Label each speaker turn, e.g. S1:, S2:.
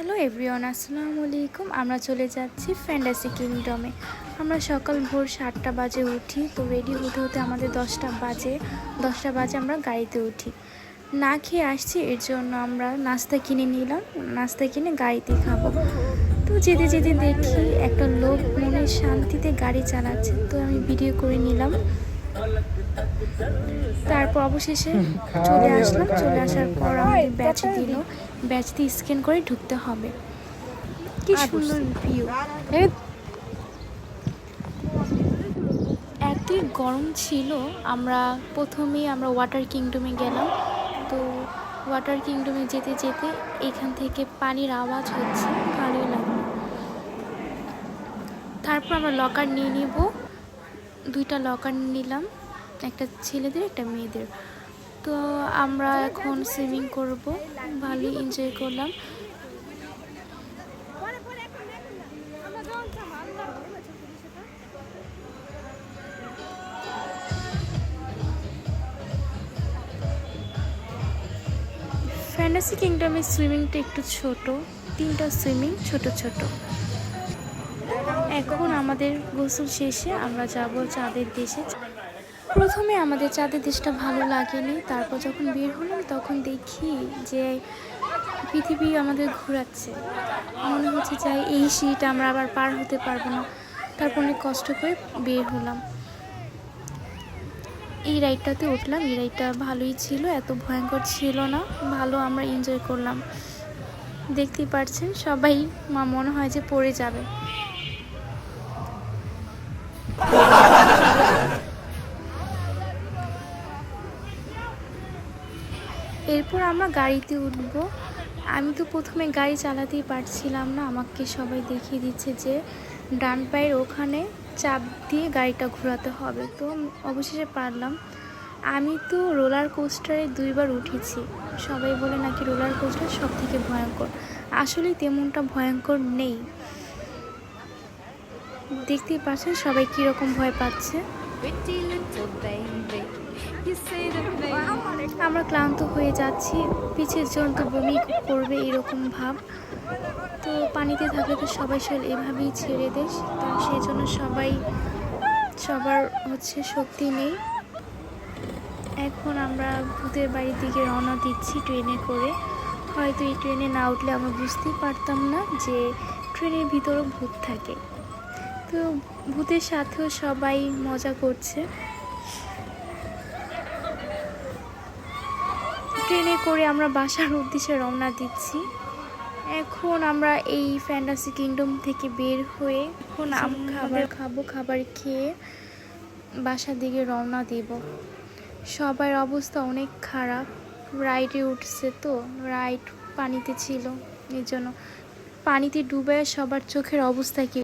S1: Hello everyone, আসসালামু আলাইকুম। আমরা চলে যাচ্ছি ফ্যান্টাসি কিংডমে আমরা সকাল ভোর সাতটা বাজে উঠি, তো রেডি হতে হতে আমাদের দশটা বাজে। দশটা বাজে আমরা গাড়িতে উঠি। না খেয়ে আসছি, এর জন্য আমরা নাস্তা কিনে নিলাম। নাস্তা কিনে গাড়িতে খাব। তো যেতে যেতে দেখি একটা লোক মনের শান্তিতে গাড়ি চালাচ্ছে। তো আমি ভিডিও করে নিলাম। তারপর অবশেষে চলে আসলাম। চলে আসার পর আমাদের ব্যাচ দিল। ব্যাচ দিয়ে স্ক্যান করে ঢুকতে হবে। কি সুন্দর ভিউ এতই গরম ছিল আমরা প্রথমেই আমরা ওয়াটার কিংডমে গেলাম। তো ওয়াটার কিংডমে যেতে যেতে এখান থেকে পানির আওয়াজ হচ্ছে ভালোই লাগল। তারপর আমরা লকার নিয়ে নিব। দুইটা লকার নিলাম, একটা ছেলেদের, একটা মেয়েদের। তো আমরা এখন সুইমিং করব, ভালোই এনজয় করলাম। ফ্যান্টাসি কিংডমের সুইমিংটা একটু ছোট, তিনটা সুইমিং ছোট ছোট। এখন আমাদের গোসল শেষে আমরা যাব চাঁদের দেশে। প্রথমে আমাদের চাঁদের দেশটা ভালো লাগেনি, তারপর যখন বের হলাম তখন দেখি যে পৃথিবী আমাদের ঘোরাচ্ছে। মনে হচ্ছে যে এই শীত আমরা আবার পার হতে পারব না। তারপর অনেক কষ্ট করে বের হলাম। এই রাইডটাতে উঠলাম, এই রাইডটা ভালোই ছিল, এত ভয়ঙ্কর ছিল না, ভালো আমরা এনজয় করলাম। দেখতেই পাচ্ছেন সবাই, মা মনে হয় যে পড়ে যাবে। এরপর আমরা গাড়িতে উঠব। আমি তো প্রথমে গাড়ি চালাতেই পারছিলাম না। আমাকে সবাই দেখিয়ে দিচ্ছে যে ডান পায়ের ওখানে চাপ দিয়ে গাড়িটা ঘোরাতে হবে। তো অবশেষে পারলাম। আমি তো রোলার কোস্টারে দুইবার উঠেছি। সবাই বলে নাকি রোলার কোস্টার সব থেকে ভয়ঙ্কর। আসলে তেমনটা ভয়ঙ্কর নেই। দেখতেই পাচ্ছেন সবাই কীরকম ভয় পাচ্ছে। আমরা ক্লান্ত হয়ে যাচ্ছি। পিছের জন তো বমি করবে এরকম ভাব। তো পানিতে থাকলে তো সবাই শরীর এভাবেই ছেড়ে দেয়। তা সেই জন্য সবাই, সবার হচ্ছে শক্তি নেই। এখন আমরা ভূতের বাড়ির দিকে রওনা দিচ্ছি ট্রেনে করে। হয়তো এই ট্রেনে না উঠলে আমরা বুঝতেই পারতাম না যে ট্রেনের ভিতরেও ভূত থাকে। তো ভূতের সাথেও সবাই মজা করছে। ট্রেনে করে আমরা বাসার উদ্দেশ্যে রওনা দিচ্ছি। এখন আমরা এই ফ্যান্টাসি কিংডম থেকে বের হয়ে এখন খাবার খাব খাবার খেয়ে বাসার দিকে রওনা দেব। সবার অবস্থা অনেক খারাপ। রাইডে উঠছে তো রাইড পানিতে ছিল। এই জন্য পানিতে ডুবে সবার চোখের অবস্থা কি